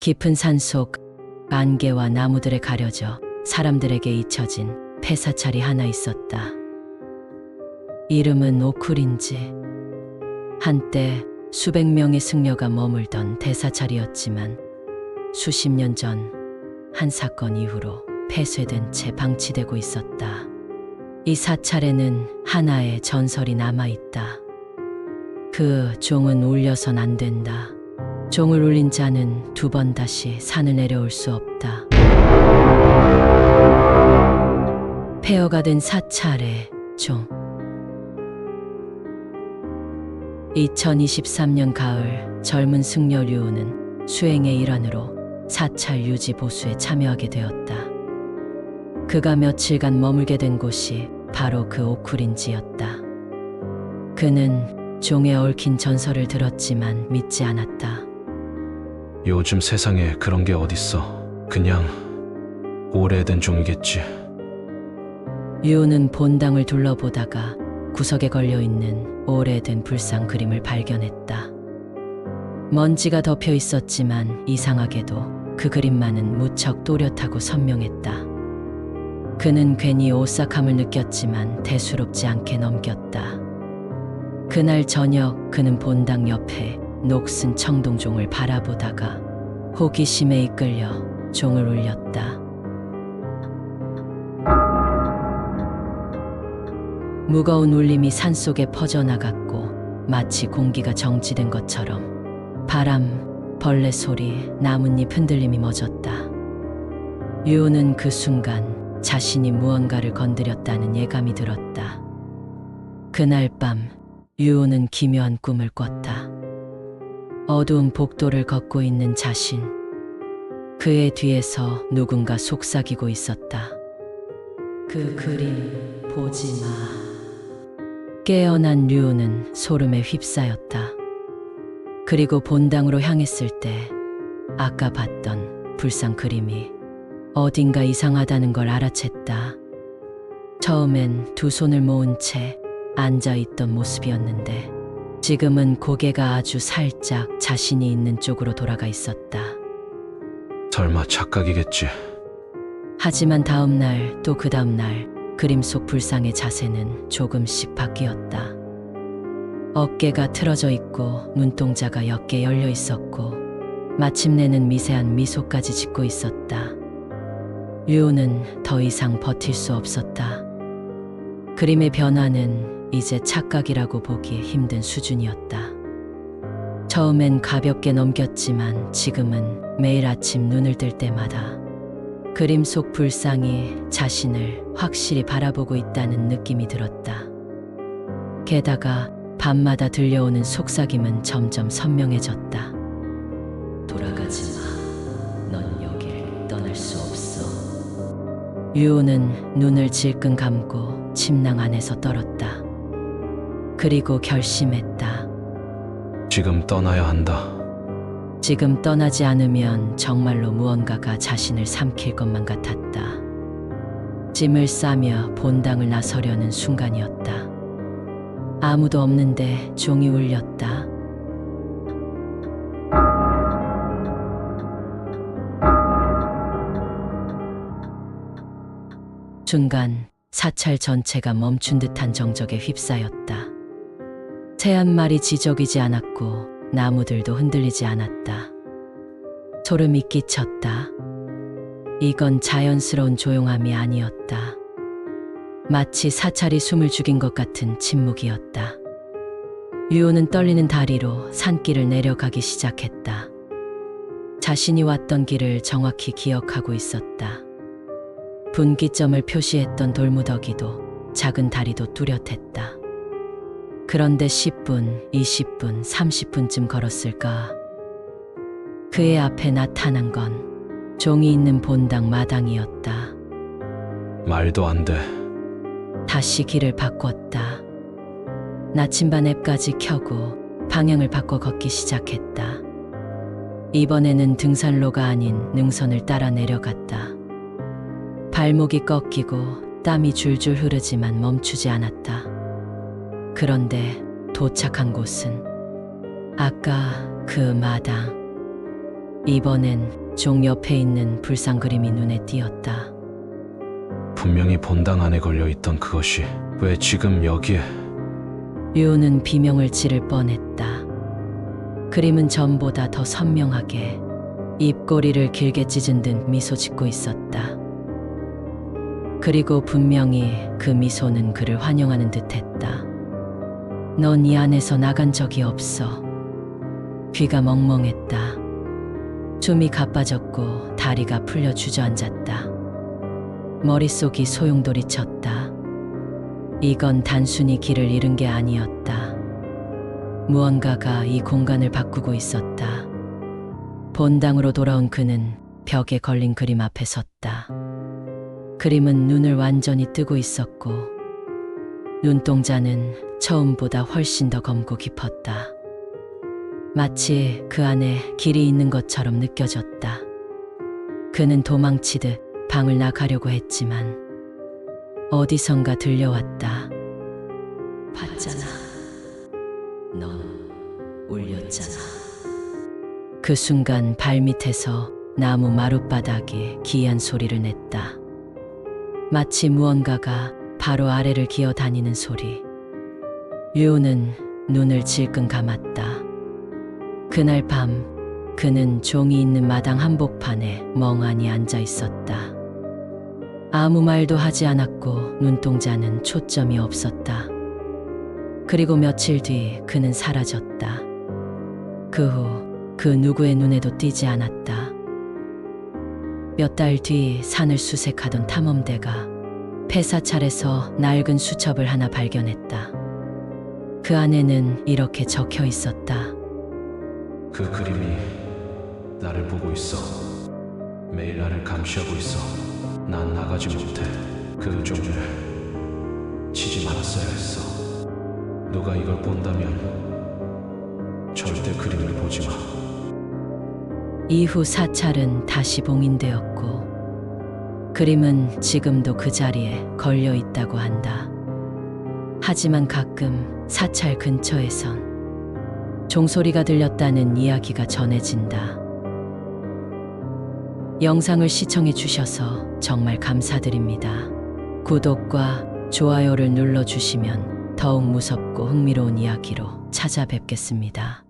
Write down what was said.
깊은 산속 안개와 나무들에 가려져 사람들에게 잊혀진 폐사찰이 하나 있었다. 이름은 오쿨인지. 한때 수백 명의 승려가 머물던 대사찰이었지만 수십 년 전 한 사건 이후로 폐쇄된 채 방치되고 있었다. 이 사찰에는 하나의 전설이 남아 있다. 그 종은 울려선 안 된다. 종을 울린 자는 두 번 다시 산을 내려올 수 없다. 폐허가 된 사찰의 종. 2023년 가을 젊은 승려 류우는 수행의 일환으로 사찰 유지 보수에 참여하게 되었다. 그가 며칠간 머물게 된 곳이 바로 그 오쿨인지였다. 그는 종에 얽힌 전설을 들었지만 믿지 않았다. 요즘 세상에 그런 게 어딨어. 그냥 오래된 종이겠지. 유우는 본당을 둘러보다가 구석에 걸려 있는 오래된 불상 그림을 발견했다. 먼지가 덮여 있었지만 이상하게도 그 그림만은 무척 또렷하고 선명했다. 그는 괜히 오싹함을 느꼈지만 대수롭지 않게 넘겼다. 그날 저녁 그는 본당 옆에 녹슨 청동종을 바라보다가 호기심에 이끌려 종을 울렸다. 무거운 울림이 산속에 퍼져나갔고 마치 공기가 정지된 것처럼 바람, 벌레 소리, 나뭇잎 흔들림이 멎었다. 유우는 그 순간 자신이 무언가를 건드렸다는 예감이 들었다. 그날 밤 유우는 기묘한 꿈을 꿨다. 어두운 복도를 걷고 있는 자신. 그의 뒤에서 누군가 속삭이고 있었다. 그 그림 보지 마. 깨어난 류는 소름에 휩싸였다. 그리고 본당으로 향했을 때 아까 봤던 불상 그림이 어딘가 이상하다는 걸 알아챘다. 처음엔 두 손을 모은 채 앉아 있던 모습이었는데 지금은 고개가 아주 살짝 자신이 있는 쪽으로 돌아가 있었다. 설마 착각이겠지. 하지만 다음 날 또 그 다음 날 그림 속 불상의 자세는 조금씩 바뀌었다. 어깨가 틀어져 있고 눈동자가 옅게 열려 있었고 마침내는 미세한 미소까지 짓고 있었다. 유우는 더 이상 버틸 수 없었다. 그림의 변화는 이제 착각이라고 보기 힘든 수준이었다. 처음엔 가볍게 넘겼지만 지금은 매일 아침 눈을 뜰 때마다 그림 속 불상이 자신을 확실히 바라보고 있다는 느낌이 들었다. 게다가 밤마다 들려오는 속삭임은 점점 선명해졌다. 돌아가지 마. 넌 여길 떠날 수 없어. 유호는 눈을 질끈 감고 침낭 안에서 떨었다. 그리고 결심했다. 지금 떠나야 한다. 지금 떠나지 않으면 정말로 무언가가 자신을 삼킬 것만 같았다. 짐을 싸며 본당을 나서려는 순간이었다. 아무도 없는데 종이 울렸다. 순간 사찰 전체가 멈춘 듯한 정적에 휩싸였다. 새 한 마리 지저귀지 않았고 나무들도 흔들리지 않았다. 소름이 끼쳤다. 이건 자연스러운 조용함이 아니었다. 마치 사찰이 숨을 죽인 것 같은 침묵이었다. 유호는 떨리는 다리로 산길을 내려가기 시작했다. 자신이 왔던 길을 정확히 기억하고 있었다. 분기점을 표시했던 돌무더기도 작은 다리도 뚜렷했다. 그런데 10분, 20분, 30분쯤 걸었을까? 그의 앞에 나타난 건 종이 있는 본당 마당이었다. 말도 안 돼. 다시 길을 바꿨다. 나침반 앱까지 켜고 방향을 바꿔 걷기 시작했다. 이번에는 등산로가 아닌 능선을 따라 내려갔다. 발목이 꺾이고 땀이 줄줄 흐르지만 멈추지 않았다. 그런데 도착한 곳은 아까 그 마당. 이번엔 종 옆에 있는 불상 그림이 눈에 띄었다. 분명히 본당 안에 걸려 있던 그것이 왜 지금 여기에 류는 비명을 지를 뻔했다. 그림은 전보다 더 선명하게 입꼬리를 길게 찢은 듯 미소 짓고 있었다. 그리고 분명히 그 미소는 그를 환영하는 듯 했다. 넌 이 안에서 나간 적이 없어. 귀가 멍멍했다. 숨이 가빠졌고 다리가 풀려 주저앉았다. 머릿속이 소용돌이 쳤다. 이건 단순히 길을 잃은 게 아니었다. 무언가가 이 공간을 바꾸고 있었다. 본당으로 돌아온 그는 벽에 걸린 그림 앞에 섰다. 그림은 눈을 완전히 뜨고 있었고, 눈동자는 처음보다 훨씬 더 검고 깊었다. 마치 그 안에 길이 있는 것처럼 느껴졌다. 그는 도망치듯 방을 나가려고 했지만, 어디선가 들려왔다. 봤잖아. 넌 울렸잖아. 그 순간 발밑에서 나무 마룻바닥이 기이한 소리를 냈다. 마치 무언가가 바로 아래를 기어 다니는 소리. 유호는 눈을 질끈 감았다. 그날 밤 그는 종이 있는 마당 한복판에 멍하니 앉아 있었다. 아무 말도 하지 않았고 눈동자는 초점이 없었다. 그리고 며칠 뒤 그는 사라졌다. 그 후 그 누구의 눈에도 띄지 않았다. 몇 달 뒤 산을 수색하던 탐험대가 폐사찰에서 낡은 수첩을 하나 발견했다. 그 안에는 이렇게 적혀 있었다. 그 그림이 나를 보고 있어. 매일 나를 감시하고 있어. 난 나가지 못해. 그 종을 치지 말았어야 했어. 누가 이걸 본다면 절대 그림을 보지 마. 이후 사찰은 다시 봉인되었고 그림은 지금도 그 자리에 걸려 있다고 한다. 하지만 가끔 사찰 근처에선 종소리가 들렸다는 이야기가 전해진다. 영상을 시청해 주셔서 정말 감사드립니다. 구독과 좋아요를 눌러 주시면 더욱 무섭고 흥미로운 이야기로 찾아뵙겠습니다.